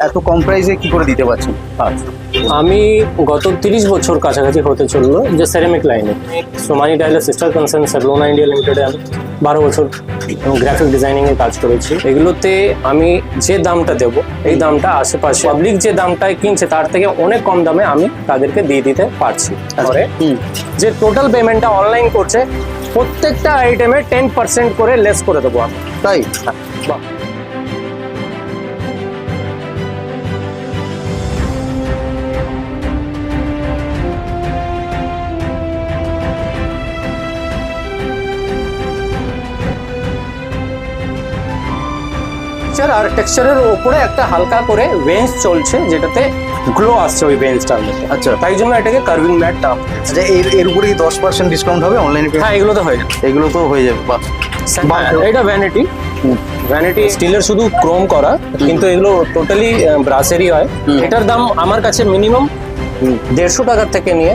এত কম প্রাইসে কি করে দিতে পারছেন আমি গত তিরিশ বছর কাছাকাছি হতে চলল যে সেরামিক লাইনে সোমানি টাইলের সিস্টার কনসার্ন সেভলোনা ইন্ডিয়া লিমিটেডে আমি বারো বছর গ্রাফিক ডিজাইনিং এ কাজ করেছি। এগুলোতে আমি যে দামটা দেব এই দামটা আশেপাশে পাবলিক যে দামটায় কিনছে তার থেকে অনেক কম দামে আমি তাদেরকে দিয়ে দিতে পারছি। তারপরে যে টোটাল পেমেন্টটা অনলাইন করছে প্রত্যেকটা আইটেমে টেন পার্সেন্ট করে লেস করে দেবো আমি। তাই? বাহ। টেক্সচার আর টেক্সচারের উপরে একটা হালকা করে ভেন্স চলছে যেটাতে গ্লো আসছে ওই ভেন্সটার মধ্যে। আচ্ছা। তাই জন্য এটাকে কার্ভিং ম্যাট নাম আচ্ছা এর এর উপরে দশ পার্সেন্ট ডিসকাউন্ট হবে অনলাইনে হ্যাঁ এগুলো তো হয়ে যাবে। এগুলো তো হয়ে যাবে বাহ। এটা ভ্যানিটি ভ্যানিটি স্টিলের শুধু ক্রোম করা কিন্তু এগুলো টোটালি ব্রাসেরই হয়। এটার দাম আমার কাছে মিনিমাম দেড়শো টাকার থেকে নিয়ে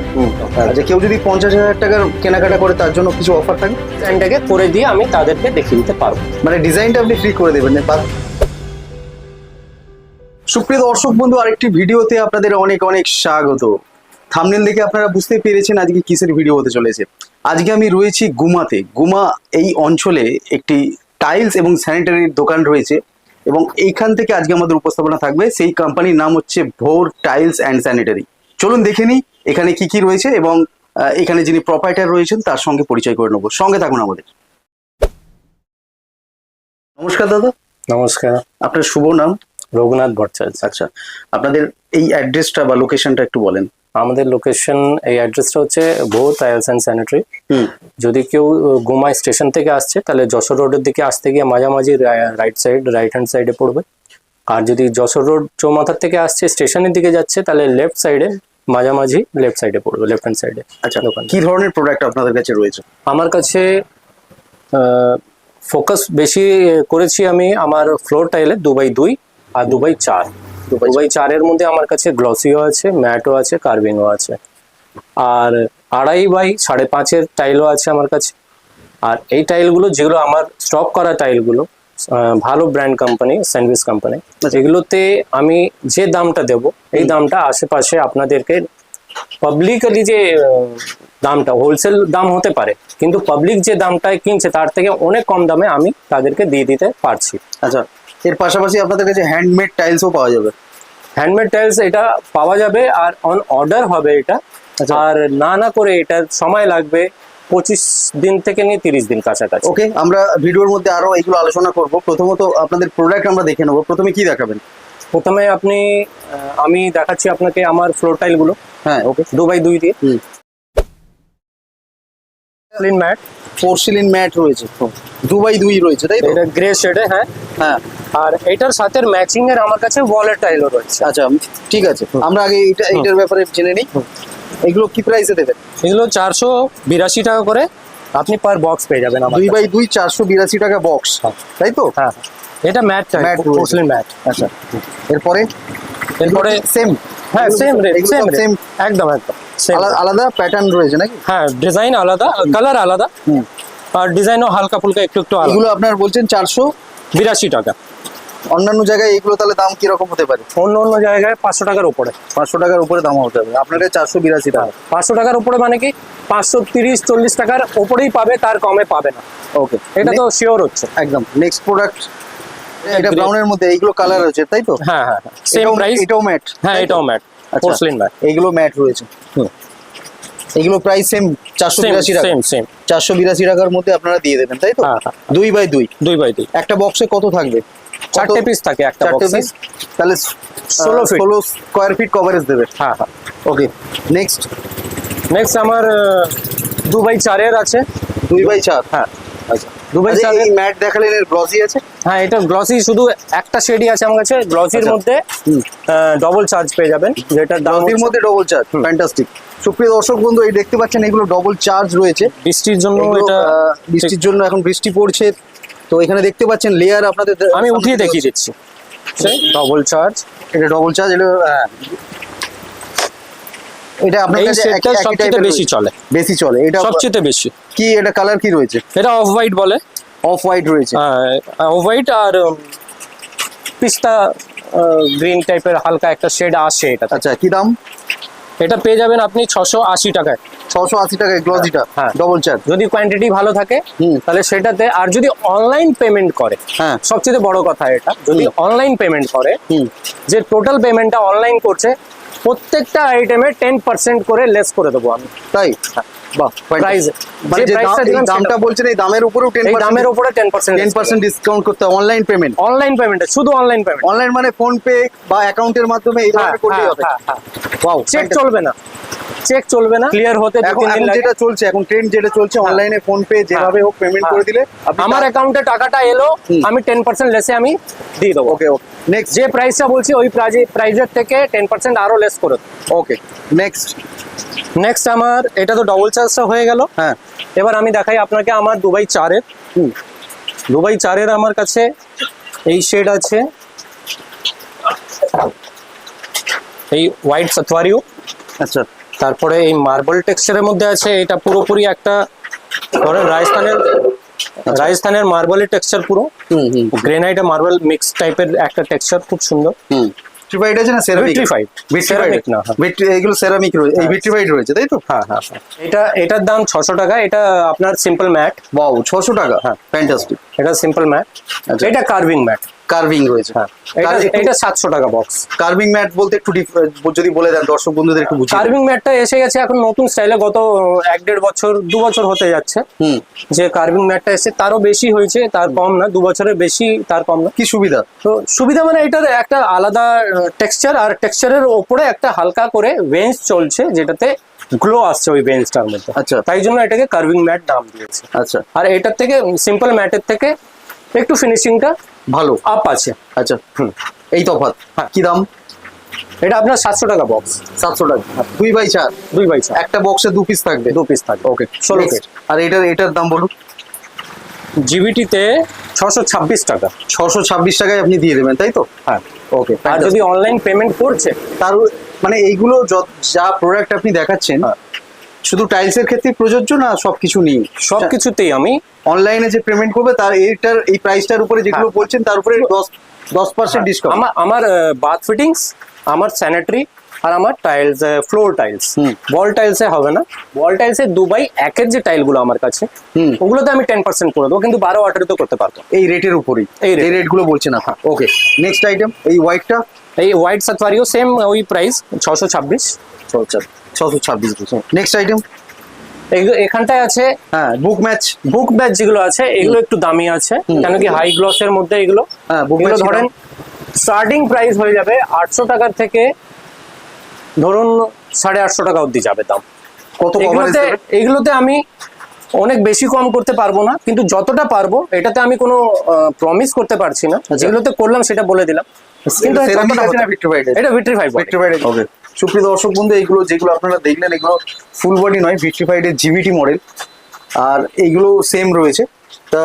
আচ্ছা কেউ যদি পঞ্চাশ হাজার টাকার কেনাকাটা করে তার জন্য কিছু অফার থাকে? ডিজাইনটাকে করে দিয়ে আমি তাদেরকে দেখিয়ে দিতে পারব। মানে ডিজাইনটা আপনি ফ্রি করে দেবেন না বাদ- সুপ্রিয় দর্শক বন্ধু আরেকটি ভিডিওতে আপনাদের অনেক অনেক স্বাগত। থামনেল দেখে আপনারা বুঝতে পেরেছেন আজকে কিসের ভিডিও হতে চলেছে। আজকে আমি রয়েছি গুমাতে। গুমা এই অঞ্চলে একটি টাইলস এবং স্যানিটারির দোকান রয়েছে এবং এইখান থেকে আজকে আমাদের উপস্থাপনা থাকবে। সেই কোম্পানির নাম হচ্ছে ভোর টাইলস অ্যান্ড স্যানিটারি চলুন দেখে নিই এখানে কি কি রয়েছে এবং এখানে যিনি প্রপাইটার রয়েছেন তার সঙ্গে পরিচয় করে নেব। সঙ্গে থাকুন আমাদের। নমস্কার দাদা। নমস্কার। আপনার শুভ নাম? রঘুনাথ ভট্টাচার্য। আচ্ছা আপনাদের এই অ্যাড্রেসটা বা লোকেশনটা একটু বলেন। আমাদের লোকেশন এই অ্যাড্রেসটা হচ্ছে ভো টাইলস অ্যান্ড স্যানিটারি যদি কেউ গুমাই স্টেশন থেকে আসছে তাহলে যশোর রোডের দিকে আসতে গিয়ে মাঝামাঝি রাইট সাইড রাইট হ্যান্ড সাইডে পড়বে। আর যদি যশোর রোড চৌমাথার থেকে আসছে স্টেশনের দিকে যাচ্ছে তাহলে লেফট সাইডে মাঝামাঝি লেফট সাইডে পড়বে লেফট হ্যান্ড সাইডে আচ্ছা দোকান। কি ধরনের প্রোডাক্ট আপনাদের কাছে রয়েছে? আমার কাছে ফোকাস বেশি করেছি আমি আমার ফ্লোর টাইলে দুবাই দুই। আর দুবাই চার। দুবাই চারের মধ্যে আমার কাছে গ্লসিও আছে ম্যাটও আছে কার্ভিংও আছে। আর আড়াই বাই সাড়ে পাঁচের টাইলও আছে আমার কাছে। আর এই টাইলগুলো যেগুলো আমার স্টক করা টাইলগুলো ভালো ব্র্যান্ড কোম্পানি স্যান্ডউইচ কোম্পানি এগুলোতে আমি যে দামটা দেব এই দামটা আশেপাশে আপনাদেরকে পাবলিকালি যে দামটা হোলসেল দাম হতে পারে কিন্তু পাবলিক যে দামটায় কিনছে তার থেকে অনেক কম দামে আমি তাদেরকে দিয়ে দিতে পারছি। আচ্ছা। এর পাশাপাশি আপনাদের কাছে হ্যান্ডমেড টাইলসও পাওয়া যাবে। হ্যান্ডমেড টাইলস এটা পাওয়া যাবে আর অন অর্ডার হবে এটা। আচ্ছা। আর না না করে এটা সময় লাগবে পঁচিশ দিন থেকে নিয়ে তিরিশ দিন কাছাকাছি। ওকে আমরা ভিডিওর মধ্যে আরও এগুলো আলোচনা করব। প্রথমত আপনাদের প্রোডাক্ট আমরা দেখে নেব। প্রথমে কি দেখাবেন? প্রথমে আপনি আমি দেখাচ্ছি আপনাকে আমার ফ্লোর টাইলগুলো হ্যাঁ ওকে দু বাই দুই দিয়ে। ক্লিন ম্যাট পোর্সিলিন ম্যাট রয়েছে দু বাই দুই রয়েছে তাই তো? এটা গ্রে শেডে হ্যাঁ। হ্যাঁ। আর এটার সাথে ম্যাচিং এর আমার কাছে ওয়ালের টাইলও রয়েছে। আচ্ছা ঠিক আছে। আমরা আগে এইটা এইটার ব্যাপারে জেনে নিই। এগুলো কি প্রাইসে দেবেন? এগুলো চারশো বিরাশি টাকা করে আপনি পার বক্স পেয়ে যাবেন দুই বাই দুই চারশো বিরাশি টাকা বক্স তাই তো? হ্যাঁ। এটা ম্যাট রয়েছে। পোর্সলিন ম্যাট আচ্ছা। এরপরে? এরপরে সেম হ্যাঁ সেম রেট সেম একদম একদম। আলাদা প্যাটার্ন রয়েছে নাকি? হ্যাঁ ডিজাইন আলাদা কালার আলাদা। হুম। আর ডিজাইনও হালকা ফুলকা একটু একটু এগুলো আপনার বলছেন চারশো? বিরাশি টাকা। অন্যান্য জায়গায় এগুলো তাহলে দাম কীরকম হতে পারে? অন্য অন্য জায়গায় পাঁচশো টাকার উপরে। পাঁচশো টাকার উপরে দাম হতে হবে আপনার চারশো বিরাশি টাকা। পাঁচশো টাকার উপরে মানে কি পাঁচশো তিরিশ চল্লিশ টাকার উপরেই পাবে তার কমে পাবে না। ওকে এটা তো শিওর হচ্ছে। একদম। নেক্সট প্রোডাক্ট এটা ব্রাউনের মধ্যে এইগুলো কালার আছে তাই তো? হ্যাঁ হ্যাঁ সেম এটাও- প্রাইস এটাও ম্যাট হ্যাঁ এটাও ম্যাট। পোর্সলিন ম্যাট এইগুলো ম্যাট রয়েছে। হুম। এগুলো প্রাইস সেম চারশো বিরাশি টাকা। সেম সেম চারশো বিরাশি টাকার মধ্যে আপনারা দিয়ে দেবেন তাই তো? হ্যাঁ, হ্যাঁ। দুই বাই দুই। দুই বাই দুই। একটা বক্সে কত থাকবে? চারটে পিস থাকে একটা চারটে বক্সে পিস তাহলে 16 feet। ষোলো স্কোয়ার ফিট কভারেজ দেবে। হ্যাঁ হ্যাঁ। ওকে নেক্সট নেক্সট আমার দু বাই চারের আছে। দুই বাই চার। হ্যাঁ। আচ্ছা দুবাই আচ্ছা, এই ম্যাট দেখালেন এর গ্লসি আছে? হ্যাঁ এটা গ্লসি শুধু একটা শেডই আছে আমার কাছে। গ্লসির আচ্ছা। মধ্যে। ডবল চার্জ পেয়ে যাবেন দাম গ্লসির মধ্যে ডবল চার্জ ফ্যান্টাস্টিক সুপ্রিয় দর্শক বন্ধু এই দেখতে পাচ্ছেন এগুলো ডবল চার্জ রয়েছে। বৃষ্টির জন্য এটা বৃষ্টির জন্য এখন বৃষ্টি পড়ছে। তো এখানে দেখতে পাচ্ছেন লেয়ার আপনাদের আমি উঠিয়ে দেখিয়ে দিচ্ছি। ডবল চার্জ এটা ডবল চার্জ এটা। এটা আপনার কাছে সবচেয়ে বেশি চলে। বেশি চলে। এটা সবচেয়ে বেশি। কি এটা কালার কি রয়েছে? এটা অফ হোয়াইট বলে। অফ হোয়াইট রয়েছে। অফ হোয়াইট আর পিস্তা গ্রিন টাইপের হালকা একটা শেড আসে এটা আচ্ছা কি দাম? এটা পেয়ে যাবেন আপনি ছশো আশি টাকায়। ছশো আশি টাকায় গ্লসিটা হ্যাঁ। ডবল চার যদি কোয়ান্টিটি ভালো থাকে। তাহলে সেটাতে আর যদি অনলাইন পেমেন্ট করে হ্যাঁ। সবচেয়ে বড় কথা এটা যদি অনলাইন পেমেন্ট করে যে টোটাল পেমেন্টটা অনলাইন করছে প্রত্যেকটা আইটেমে টেন পার্সেন্ট করে লেস করে দেবো আমি। তাই? বাহ প্রাইস মানে যে দামটা বলছেন এই দামের উপরেও এই দামের উপরে ten percent ten percent discount করতে অনলাইন পেমেন্ট অনলাইন পেমেন্টে শুধু অনলাইন পেমেন্ট অনলাইন মানে ফোন পে বা অ্যাকাউন্টের মাধ্যমে এই ধরনের করলেই হবে। ওয়াও চেক চলবে না। চেক চলবে না। ক্লিয়ার হতে এখন। যেটা চলছে এখন ট্রেন্ড যেটা চলছে অনলাইনে ফোন পে যেভাবে হোক পেমেন্ট হ্যাঁ। করে দিলে আমার অ্যাকাউন্টে টাকাটা এলো আমি টেন পার্সেন্ট লেসে আমি দিয়ে দেবো। ওকে ওকে নেক্সট যে প্রাইসটা বলছি ওই প্রাইজের থেকে টেন পার্সেন্ট আরও লেস করে ওকে নেক্সট নেক্সট আমার এটা তো ডবল চার্জটা হয়ে গেল হ্যাঁ। এবার আমি দেখাই আপনাকে আমার দুবাই চারের হুম। দুবাই চারের আমার কাছে এই শেড আছে। এই হোয়াইট সাতওয়ারিও আচ্ছা। তারপরে এই মার্বেল টেক্সচারের মধ্যে আছে এটা পুরোপুরি একটা ধরেন রাজস্থানের রাজস্থানের মার্বেলের টেক্সচার পুরো। হুম হুম। গ্রেনাইট মার্বেল মিক্স টাইপের একটা টেক্সচার খুব সুন্দর। হুম। ভিট্রিফাইড আছে না সেরামিক ভিট্রিফাইড ভিট্রিফাইড না, হ্যাঁ। ভিট্রি এগুলো সেরামিক রয়েছে এই ভিট্রিফাইড রয়েছে তাই তো? হ্যাঁ হ্যাঁ হ্যাঁ। এটা এটার দাম ছশো টাকা এটা আপনার সিম্পল ম্যাট ওয়াও 600 টাকা? হ্যাঁ। ফ্যান্টাস্টিক এটা সিম্পল ম্যাট আচ্ছা। এটা কার্ভিং ম্যাট কার্ভিং রয়েছে। হ্যাঁ এটা এটা সাতশো টাকা বক্স কার্ভিং ম্যাট বলতে একটু যদি বলে দেন দর্শক বন্ধুদের একটু বুঝিয়ে কার্ভিং ম্যাটটা এসে গেছে এখন নতুন স্টাইলে গত এক দেড় বছর দু বছর হতে যাচ্ছে। হুম। যে কার্ভিং ম্যাটটা এসে তারও বেশি হয়েছে তার কম না দু বছরের বেশি তার কম না। কি সুবিধা? তো সুবিধা মানে এটার একটা আলাদা টেক্সচার আর টেক্সচারের ওপরে একটা হালকা করে বেঞ্চ চলছে যেটাতে গ্লো আসছে ওই বেঞ্চটার মধ্যে। আচ্ছা। তাই জন্য এটাকে কার্ভিং ম্যাট নাম দিয়েছে। আচ্ছা। আর এটার থেকে সিম্পল ম্যাটের থেকে একটু ফিনিশিংটা ভালো। আপ আছে। আচ্ছা হুম। এই তফাৎ। হ্যাঁ। কি দাম? এটা আপনার সাতশো টাকা বক্স সাতশো টাকা। দুই বাই চার? দুই বাই চার। একটা বক্সে দু পিস থাকবে? দু পিস থাকবে। ওকে ষোলো পিস আর এটার এটার দাম বলুন। জিবিটিতে ছশো ছাব্বিশ টাকা। ছশো ছাব্বিশ টাকায় আপনি দিয়ে দেবেন তাই তো? হ্যাঁ। ওকে আর যদি অনলাইন পেমেন্ট করছে তার মানে এইগুলো যা প্রোডাক্ট আপনি দেখাচ্ছেন হ্যাঁ। শুধু টাইলসের ক্ষেত্রে প্রযোজ্য না সবকিছু নিয়ে সব কিছুতেই আমি অনলাইনে যে পেমেন্ট করবে তার এইটার এই প্রাইসটার উপরে যেগুলো হ্যাঁ। বলছেন তার উপরে দশ দশ পার্সেন্ট ডিসকাউন্ট আমার আমার বাথ ফিটিংস আমার স্যানিটারি আর আমার টাইলস ফ্লোর টাইলস। বল টাইলসে হবে না। বল টাইলসে দুবাই একের যে টাইলগুলো আমার কাছে হুম। ওগুলোতে আমি টেন পার্সেন্ট করে দেবো কিন্তু বারো আঠারো তো করতে পারব। এই রেটের উপরেই। এই এই rate। রেটগুলো বলছেন না ওকে নেক্সট আইটেম এই হোয়াইটটা এই হোয়াইট সাতওয়ারিও সেম ওই প্রাইস ছশো ছাব্বিশ। ছশো ছাব্বিশ নেক্সট আইটেম এখানটায় আছে হ্যাঁ বুক ম্যাচ বুক ব্যাচ যেগুলো আছে এগুলো একটু দামি আছে। কেন কি হাই গ্লসের মধ্যে এগুলো? হ্যাঁ বুক এগুলো ধরেন স্টার্টিং প্রাইস হয়ে যাবে আটশো টাকার থেকে ধরুন সাড়ে আটশো টাকা অবধি যাবে দাম। কত এগুলোতে এগুলোতে আমি অনেক বেশি কম করতে পারব না কিন্তু যতটা পারব এটাতে আমি কোনো প্রমিস করতে পারছি না। আচ্ছা। যেগুলোতে করলাম সেটা বলে দিলাম। কিন্তু আছে না হতে- ভিট্রিফাইড ভিট্রিফাইড ওকে সুপ্রিয় দর্শক বন্ধু এইগুলো যেগুলো আপনারা দেখলেন এগুলো ফুল বডি নয় ভিট্রিফাইডের জিবিটি মডেল আর এইগুলো সেম রয়েছে। তা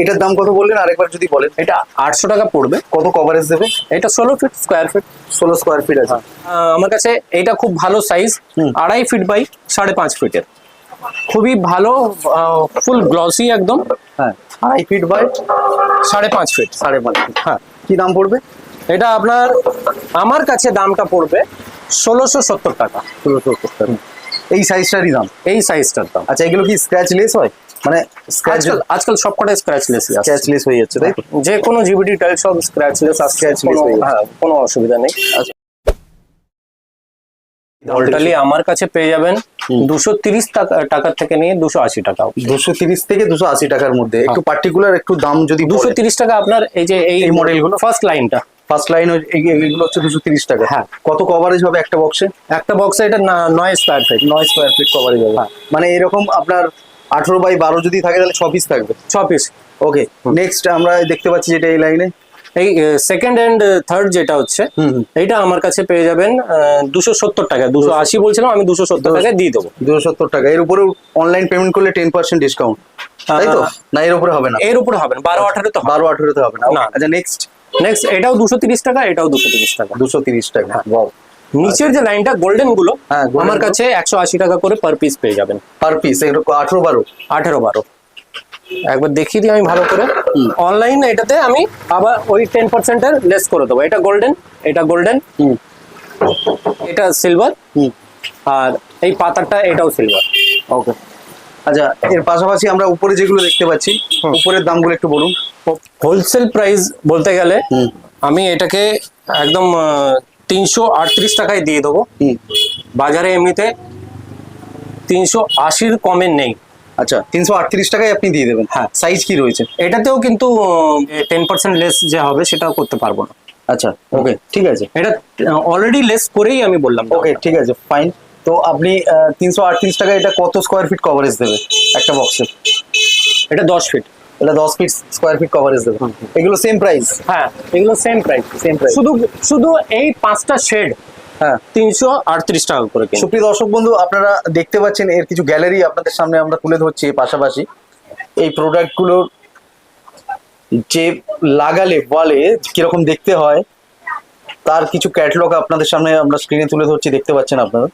এটার দাম কত বললেন? আরেকবার যদি বলেন। এটা আটশো টাকা পড়বে। কত কভারেজ দেবে? এটা ষোলো ফিট স্কোয়ার ফিট ষোলো স্কোয়ার ফিট আছে। আমার কাছে এটা খুব ভালো সাইজ আড়াই ফিট বাই সাড়ে পাঁচ ফিটের খুবই ভালো ফুল গ্লসি একদম। হ্যাঁ। আড়াই ফিট বাই সাড়ে পাঁচ ফিট সাড়ে পাঁচ ফিট হ্যাঁ। কি দাম পড়বে? এটা আপনার আমার কাছে দামটা পড়বে ষোলোশো সত্তর টাকা। ষোলোশো সত্তর এই সাইজটারই দাম? এই সাইজটার দাম। আচ্ছা এগুলো কি স্ক্র্যাচ লেস হয়? মানে আজকাল আজকাল সবকটা স্ক্র্যাচ লেস স্ক্র্যাচ লেস হয়ে যাচ্ছে তাই যে কোনো জিবিটি টাইল সব স্ক্র্যাচ লেস আসছে হয়ে হ্যাঁ কোনো অসুবিধা নেই। আচ্ছা। ভোল্টালি আমার কাছে পেয়ে যাবেন দুশো তিরিশ টাকার থেকে নিয়ে দুশো আশি টাকা দুশো তিরিশ থেকে দুশো আশি টাকার মধ্যে। একটু পার্টিকুলার একটু দাম যদি দুশো তিরিশ টাকা আপনার এই যে এই মডেলগুলো? ফার্স্ট লাইনটা ফার্স্ট লাইন এগুলো হচ্ছে দুশো তিরিশ টাকা। হ্যাঁ। কত কভারেজ হবে একটা বক্সে একটা বক্সে এটা নয় স্কোয়ার ফিট নয় স্কোয়ার ফিট কভারেজ হবে। মানে এরকম আপনার আঠারো বাই বারো যদি থাকে তাহলে ছ পিস থাকবে। ছ পিস ওকে নেক্সট আমরা দেখতে পাচ্ছি যেটা এই লাইনে এই সেকেন্ড এন্ড থার্ড যেটা হচ্ছে এইটা আমার কাছে পেয়ে যাবেন দুশো সত্তর টাকা। দুশো আশি বলছিলাম আমি দুশো সত্তর টাকায় দিয়ে দেবো। দুশো সত্তর টাকা। এর উপরেও অনলাইন পেমেন্ট করলে টেন পার্সেন্ট ডিসকাউন্ট তাই তো? না এর উপরে হবে না। এর উপরে হবে না। বারো আঠারো তো বারো আঠেরোতে হবে না। আচ্ছা নেক্সট নেক্সট এটাও দুশো তিরিশ টাকা এটাও দুশো তিরিশ টাকা। দুশো তিরিশ টাকা। নিচের যে লাইনটা গোল্ডেনগুলো হ্যাঁ, আমার কাছে একশো আশি টাকা করে পার পিস পেয়ে যাবেন। পার পিস আঠারো বারো। আঠেরো বারো। একবার দেখিয়ে দিই আমি ভালো করে। অনলাইন এটাতে আমি আবার ওই টেন পার্সেন্টের লেস করে দেবো। এটা গোল্ডেন এটা গোল্ডেন এটা সিলভার হুম। আর এই পাতাটা এটাও সিলভার ওকে আচ্ছা এর পাশাপাশি আমরা উপরে যেগুলো দেখতে পাচ্ছি উপরের দামগুলো একটু বলুন। হোলসেল প্রাইস বলতে গেলে আমি এটাকে একদম তিনশো আটত্রিশ টাকায় দিয়ে দেবো। বাজারে এমনিতে তিনশো আশির কমে নেই। আচ্ছা তিনশো আটত্রিশ টাকায় আপনি দিয়ে দেবেন। হ্যাঁ। সাইজ কি রয়েছে? এটাতেও কিন্তু টেন পার্সেন্ট লেস যে হবে সেটাও করতে পারব না। আচ্ছা ওকে ঠিক আছে। এটা অলরেডি লেস করেই আমি বললাম ওকে ঠিক আছে ফাইন তো আপনি তিনশো আটত্রিশ টাকায় এটা কত স্কোয়ার ফিট কভারেজ দেবে একটা বক্সে এটা দশ ফিট এটা দশ ফিট স্কোয়ার ফিট কভারেজ দেবে। এগুলো সেম প্রাইস হ্যাঁ এগুলো সেম প্রাইস Same price. শুধু শুধু এই পাঁচটা শেড হ্যাঁ। তিনশো আটত্রিশ টাকা করে কিনে সুপ্রিয় দর্শক বন্ধু আপনারা দেখতে পাচ্ছেন এর কিছু গ্যালারি আপনাদের সামনে আমরা তুলে ধরছি পাশাপাশি। এই প্রোডাক্টগুলোর যে লাগালে বলে কীরকম দেখতে হয় তার কিছু ক্যাটলগ আপনাদের সামনে আমরা স্ক্রিনে তুলে ধরছি দেখতে পাচ্ছেন আপনারা।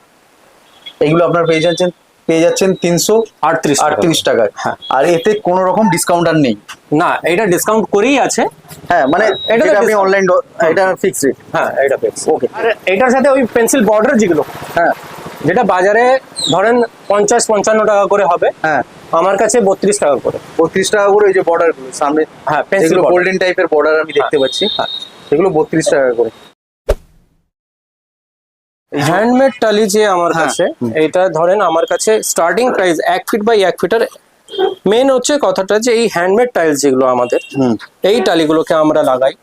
এইগুলো আপনারা পেয়ে যাচ্ছেন। পেয়ে যাচ্ছেন তিনশো আটত্রিশ আটত্রিশ টাকায়। হ্যাঁ। আর এতে কোনো রকম ডিসকাউন্ট আর নেই। না এটা ডিসকাউন্ট করেই আছে। হ্যাঁ মানে এটা আপনি অনলাইন এটা ফিক্স রেট হ্যাঁ এটা পেয়েছি ওকে আর এটার সাথে ওই পেন্সিল বর্ডার যেগুলো হ্যাঁ। যেটা বাজারে ধরেন পঞ্চাশ পঞ্চান্ন টাকা করে হবে হ্যাঁ। আমার কাছে বত্রিশ টাকা করে। বত্রিশ টাকা করে ওই যে বর্ডার সামনে হ্যাঁ পেন্সিল গোল্ডেন টাইপের বর্ডার আমি দেখতে পাচ্ছি। এগুলো বত্রিশ টাকা করে। হ্যান্ডমেড টালি যে আমার হ্যাঁ, কাছে এটা ধরেন আমার কাছে স্টার্টিং প্রাইস এক ফিট বাই এক ফিটার মেন হচ্ছে কথাটা যে এই হ্যান্ডমেড টাইলস যেগুলো আমাদের এই টালিগুলোকে আমরা লাগাই।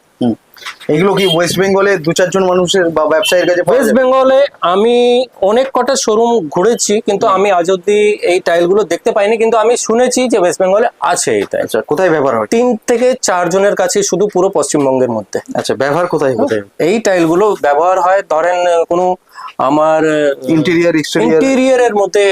এগুলো কি ওয়েস্ট বেঙ্গলে দু চারজন মানুষের বা ব্যবসায়ীর কাছে ওয়েস্ট বেঙ্গলে আমি অনেক কটা শোরুম ঘুরেছি কিন্তু আমি আজ অব্দি এই টাইলগুলো দেখতে পাইনি কিন্তু আমি শুনেছি যে ওয়েস্ট বেঙ্গলে আছে এই টাইল আচ্ছা কোথায় ব্যবহার হয়? তিন থেকে চার জনের কাছে শুধু পুরো পশ্চিমবঙ্গের মধ্যে। আচ্ছা ব্যবহার কোথায় হতে এই টাইলগুলো ব্যবহার হয় ধরেন কোনো আমার ইন্টেরিয়ার এক্সটেরিয়ার ইন্টেরিয়ারের মধ্যে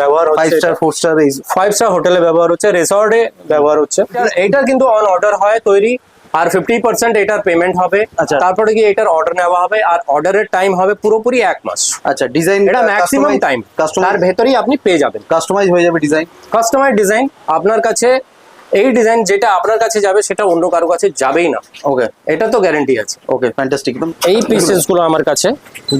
ব্যবহার হচ্ছে স্টার ফোর স্টার এই ফাইভ স্টার হোটেলে ব্যবহার হচ্ছে রিসর্টে ব্যবহার হচ্ছে। এইটা কিন্তু অন অর্ডার হয় তৈরি আর ফিফটি পার্সেন্ট এটার পেমেন্ট হবে। আচ্ছা। তারপরে গিয়ে এটার অর্ডার নেওয়া হবে আর অর্ডারের টাইম হবে পুরোপুরি এক মাস। আচ্ছা ডিজাইন এটা ম্যাক্সিমাম টাইম কাস্টমার তার ভেতরেই আপনি পেয়ে যাবেন। কাস্টমাইজ হয়ে যাবে ডিজাইন কাস্টমার ডিজাইন আপনার কাছে এই ডিজাইন যেটা আপনার কাছে যাবে সেটা অন্য কারও কাছে যাবেই না। ওকে এটা তো গ্যারান্টি আছে। ওকে ফ্যান্টাস্টিক একদম এই পিসেসগুলো আমার কাছে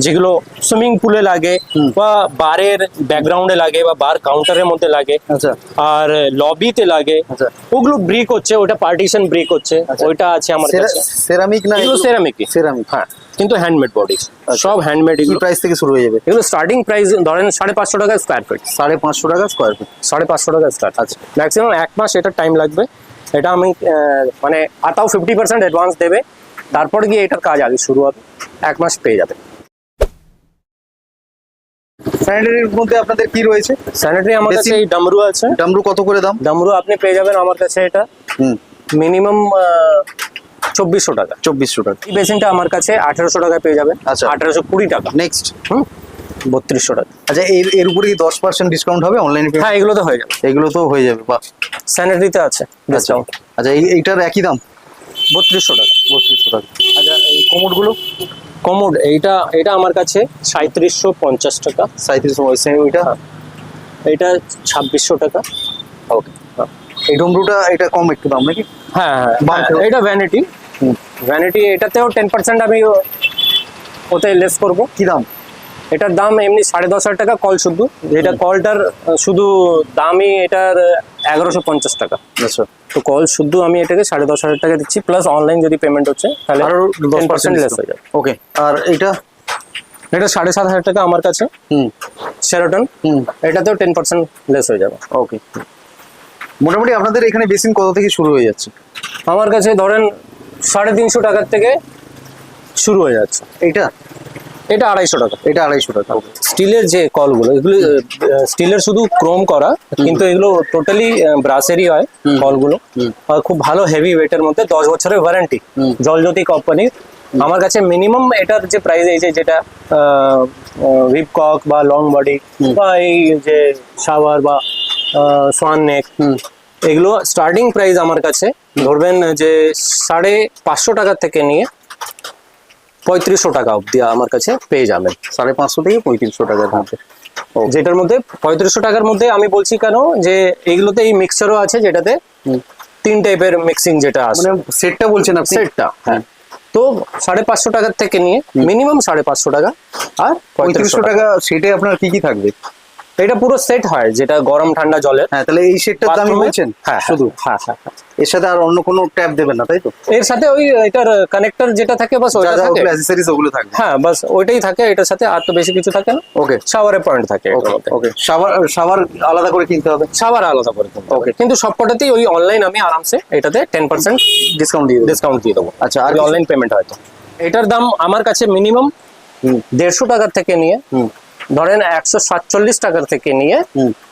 যেগুলো সুইমিং পুলে লাগে বা বারের ব্যাকগ্রাউন্ডে লাগে বা বার কাউন্টারের মধ্যে লাগে আচ্ছা। আর লবিতে লাগে আচ্ছা। ওগুলো ব্রিক হচ্ছে ওটা পার্টিশন ব্রিক হচ্ছে আচ্ছা। ওইটা আছে আমার কাছে। সেরামিক না এগুলো সেরামিকই সেরামিক হ্যাঁ। কিন্তু হ্যান্ডমেড বডি সব হ্যান্ডমেড এগুলো। প্রাইস থেকে শুরু হয়ে যাবে? এগুলো স্টার্টিং প্রাইস ধরেন সাড়ে পাঁচশো টাকা স্কোয়ার ফিট সাড়ে পাঁচশো টাকা স্কোয়ার ফিট সাড়ে পাঁচশো টাকা স্কোয়ার আচ্ছা। ম্যাক্সিমাম এক মাস এটা টাইম লাগবে। এটা আমি মানে আতাও ফিফটি পার্সেন্ট অ্যাডভান্স দেবে। তারপর গিয়ে এটার কাজ আগে শুরু হবে। এক মাস পেয়ে যাবে। স্যানিটারির মধ্যে আপনাদের কি রয়েছে? স্যানিটারি আমার কাছে এই ডামরু আছে। ডামরু কত করে দাম? ডামরু আপনি পেয়ে যাবেন আমার কাছে এটা। হুম। মিনিমাম চব্বিশশো টাকা। চব্বিশশো টাকা। এই বেসিনটা আমার কাছে আঠারোশো টাকায় পেয়ে যাবেন আচ্ছা। আঠারোশো কুড়ি টাকা। নেক্সট হুম? বত্রিশশো টাকা। আচ্ছা এর এর উপরে কি দশ পার্সেন্ট ডিসকাউন্ট হবে অনলাইনে হ্যাঁ এগুলো তো হয়ে যাবে। এগুলো তো হয়ে যাবে বাহ। স্যানিটারিতে আছে আচ্ছা। ডিসকাউন্ট আচ্ছা এই এইটার একই দাম? বত্রিশশো টাকা। বত্রিশশো টাকা। আচ্ছা এই কোমরগুলো? কমোড এইটা এটা আমার কাছে সাঁত্রিশশো পঞ্চাশ টাকা। সাঁত্রিশশো ওইটা এটা ছাব্বিশশো টাকা। ওকে এই ডমরুটা এটা কম একটু দাম নাকি? হ্যাঁ হ্যাঁ। হ্যাঁ, এটা ভ্যানিটি। ভ্যানিটি এটাতেও টেন পার্সেন্ট আমি ওতে লেস করব। কি দাম? এটার দাম এমনি সাড়ে দশ হাজার টাকা কল শুধু। যেটা কলটার শুধু দামই এটার এগারোশো পঞ্চাশ টাকা। আচ্ছা তো কল শুধু আমি এটাকে সাড়ে দশ হাজার টাকা দিচ্ছি প্লাস অনলাইন যদি পেমেন্ট হচ্ছে তাহলে আরও দশ পার্সেন্ট পার্সেন্ট লেস হয়ে যাবে। ওকে আর এটা? এটা সাড়ে সাত হাজার টাকা আমার কাছে। হুম। সেরোটন হুম। এটাতেও টেন পার্সেন্ট লেস হয়ে যাবে। ওকে মোটামুটি আপনাদের এখানে বেসিন কত থেকে শুরু হয়ে যাচ্ছে? আমার কাছে ধরেন সাড়ে তিনশো টাকার থেকে শুরু হয়ে যাচ্ছে। এটা? এটা আড়াইশো টাকা। এটা আড়াইশো টাকা। স্টিলের যে কলগুলো এগুলো স্টিলের শুধু ক্রোম করা কিন্তু এগুলো টোটালি ব্রাসেরই হয় কলগুলো। আর খুব ভালো হেভি ওয়েটের মধ্যে দশ বছরের ওয়ারেন্টি। জলজ্যোতি কোম্পানির আমার কাছে মিনিমাম এটার যে প্রাইস এই যে যেটা কক বা লং বডি বা এই যে শাওয়ার বা সোয়ান নেক এগুলো স্টার্টিং প্রাইস আমার কাছে। ধরবেন যে সাড়ে পাঁচশো টাকা থেকে নিয়ে পঁয়ত্রিশশো টাকা অবধি আমার কাছে পেয়ে যাবেন। সাড়ে পাঁচশো থেকে পঁয়ত্রিশশো টাকার মধ্যে। যেটার মধ্যে পঁয়ত্রিশশো টাকার মধ্যে আমি বলছি কেন যে এইগুলোতে এই মিক্সচারও আছে যেটাতে তিন টাইপের মিক্সিং যেটা আছে। মানে সেটটা বলছেন আপনি? সেটটা হ্যাঁ। তো সাড়ে পাঁচশো টাকার থেকে নিয়ে মিনিমাম সাড়ে পাঁচশো টাকা আর পঁয়ত্রিশশো টাকা। সেটে আপনার কি কি থাকবে? এটা পুরো সেট হয় যেটা গরম ঠান্ডা জলের। হ্যাঁ তাহলে এই সেটটার দামই বলছেন হ্যাঁ শুধু? হ্যাঁ হ্যাঁ হ্যাঁ। এর সাথে আর অন্য কোনো ট্যাপ দেবেন না তাই তো? এর সাথে ওই এটার কানেক্টর যেটা থাকে বাস যা থাকে। ওগুলো অ্যাসেসরিজ ওগুলো থাকবে। হ্যাঁ বাস ওইটাই থাকে এটার সাথে আর তো বেশি কিছু থাকে না। ওকে শাওয়ারের পয়েন্ট থাকে ওকে ওকে শাওয়ার শাওয়ার আলাদা করে কিনতে হবে? শাওয়ার আলাদা করে কিনতে হবে। কিন্তু সবকটাতেই ওই অনলাইন আমি আরামসে এটাতে টেন পার্সেন্ট ডিসকাউন্ট দিয়ে ডিসকাউন্ট দিয়ে দেবো। আচ্ছা আর অনলাইন পেমেন্ট হয়তো। এটার দাম আমার কাছে মিনিমাম দেড়শো টাকার থেকে নিয়ে হুম। ধরেন একশো সাতচল্লিশ টাকার থেকে নিয়ে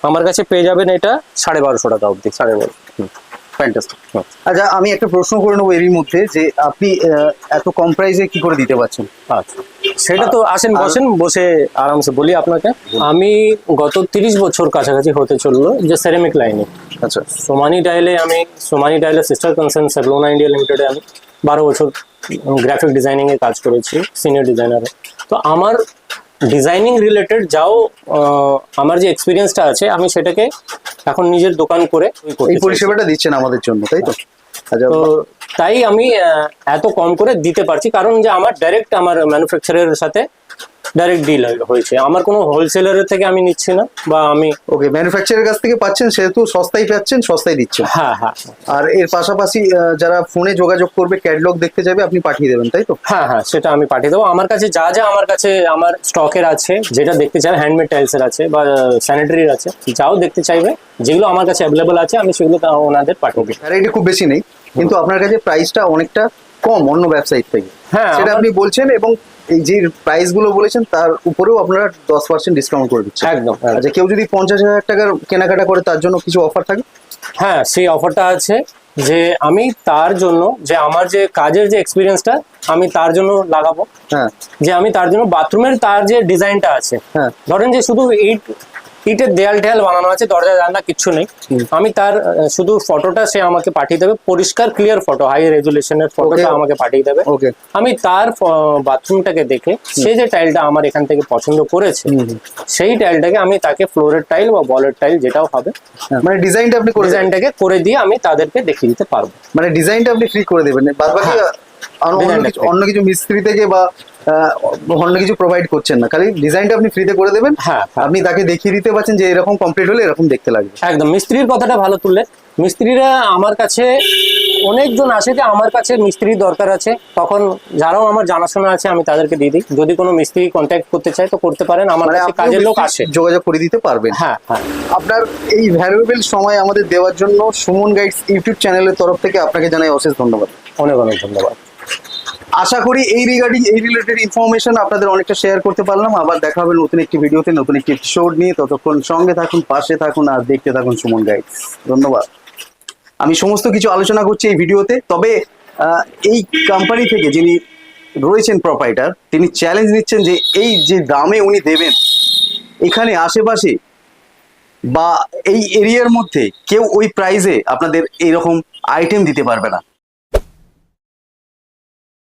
আমার কাছে পেয়ে যাবেন এটা সাড়ে বারোশো টাকা অবধি সাড়ে বারোশো। ফ্যান্টাস্টিক আচ্ছা আমি একটা প্রশ্ন করে নেব এরই মধ্যে যে আপনি এত কম প্রাইসে কি করে দিতে পারছেন? আচ্ছা। সেটা তো আসেন বসেন বসে আরামসে বলি আপনাকে। আমি গত তিরিশ বছর কাছাকাছি হতে চলল যে সেরামিক লাইনে আচ্ছা। সোমানি টাইলে আমি সোমানি টাইলের সিস্টার কনসার্ন সেভলোনা ইন্ডিয়া লিমিটেডে আমি বারো বছর গ্রাফিক ডিজাইনিং এ কাজ করেছি সিনিয়র ডিজাইনারে তো আমার ডিজাইনিং রিলেটেড যাও আমার যে এক্সপিরিয়েন্সটা আছে আমি সেটাকে এখন নিজের দোকান করে এই। পরিষেবাটা দিচ্ছেন আমাদের জন্য তাই তো আচ্ছা তো তাই আমি এত কম করে দিতে পারছি কারণ যে আমার ডাইরেক্ট আমার ম্যানুফ্যাকচারের সাথে ডাইরেক্ট ডিল হয়েছে। আমার কোনো হোলসেলারের থেকে আমি নিচ্ছি না বা আমি ওকে ম্যানুফ্যাকচারের কাছ থেকে পাচ্ছেন সেহেতু সস্তায় পাচ্ছেন সস্তায় দিচ্ছেন। হ্যাঁ হ্যাঁ। আর এর পাশাপাশি যারা ফোনে যোগাযোগ করবে ক্যাটলগ দেখতে যাবে আপনি পাঠিয়ে দেবেন তাই তো? হ্যাঁ হ্যাঁ সেটা আমি পাঠিয়ে দেবো। আমার কাছে যা যা আমার কাছে আমার স্টকের আছে যেটা দেখতে চাই হ্যান্ডমেড টাইলসের আছে বা স্যানিটারির আছে যাও দেখতে চাইবে যেগুলো আমার কাছে অ্যাভেলেবল আছে আমি সেগুলো ওনাদের পাঠিয়ে দিই ভ্যারাইটি খুব বেশি নেই কিন্তু আপনার কাছে প্রাইসটা অনেকটা কম অন্য ওয়েবসাইট থেকে। হ্যাঁ সেটা আপনি বলছেন এবং এই যে প্রাইসগুলো বলেছেন তার উপরেও আপনারা দশ পার্সেন্ট ডিসকাউন্ট করে দিচ্ছেন। একদম। আচ্ছা কেউ যদি পঞ্চাশ হাজার টাকার কেনাকাটা করে তার জন্য কিছু অফার থাকে? হ্যাঁ সেই অফারটা আছে যে আমি তার জন্য যে আমার যে কাজের যে এক্সপিরিয়েন্সটা আমি তার জন্য লাগাবো। হ্যাঁ। যে আমি তার জন্য বাথরুমের তার যে ডিজাইনটা আছে। হ্যাঁ। ধরেন যে শুধু ইট ইটের দেয়াল টেয়াল বানানো আছে দরজা জানলা কিচ্ছু নেই। আমি তার শুধু ফটোটা সে আমাকে পাঠিয়ে দেবে পরিষ্কার ক্লিয়ার ফটো হাই রেজুলেশনের ফটোটা. আমাকে পাঠিয়ে দেবে। আমি তার বাথরুমটাকে দেখে সে যে টাইলটা আমার এখান থেকে পছন্দ করেছে সেই টাইলটাকে আমি তাকে ফ্লোরের টাইল বা বলের টাইল যেটাও হবে মানে ডিজাইনটা আপনি ডিজাইনটাকে করে দিয়ে আমি তাদেরকে দেখিয়ে দিতে পারব। মানে ডিজাইনটা আপনি ফ্রি করে দেবেন? বাদ বাকি হ্যাঁ। অন্য কিছু কিছু মিস্ত্রি থেকে বা অন্য কিছু প্রোভাইড করছেন না। খালি ডিজাইনটা আপনি ফ্রিতে করে দেবেন। হ্যাঁ হ্যাঁ। আপনি তাকে দেখিয়ে দিতে পারছেন যে এরকম কমপ্লিট হলে এরকম দেখতে লাগবে। একদম। মিস্ত্রির কথাটা ভালো তুললে। মিস্ত্রিরা আমার কাছে অনেকজন আসে যে আমার কাছে মিস্ত্রি দরকার আছে। তখন যারাও আমার জানাশোনা আছে আমি তাদেরকে দিয়ে দিই। যদি কোনো মিস্ত্রি কন্ট্যাক্ট করতে চায় তো করতে পারেন। আমার মানে কাছে কাজের লোক আসে। যোগাযোগ করে দিতে পারবেন। হ্যাঁ হ্যাঁ। আপনার এই ভ্যালুয়েবল সময় আমাদের দেওয়ার জন্য সুমন গাইডস ইউটিউব চ্যানেলের তরফ থেকে আপনাকে জানাই অশেষ ধন্যবাদ। অনেক অনেক ধন্যবাদ। আশা করি এই রিগার্ডিং এই রিলেটেড ইনফরমেশন আপনাদের অনেকটা শেয়ার করতে পারলাম। আবার দেখা হবে নতুন একটি ভিডিওতে নতুন একটি এপিসোড নিয়ে। ততক্ষণ সঙ্গে থাকুন, পাশে থাকুন আর দেখতে থাকুন সুমন গাইডস ধন্যবাদ। আমি সমস্ত কিছু আলোচনা করছি এই ভিডিওতে তবে এই কোম্পানি থেকে যিনি রয়েছেন প্রপাইটার তিনি চ্যালেঞ্জ নিচ্ছেন যে এই যে দামে উনি দেবেন, এখানে আশেপাশে বা এই এরিয়ার মধ্যে কেউ ওই প্রাইজে আপনাদের এইরকম আইটেম দিতে পারবে না।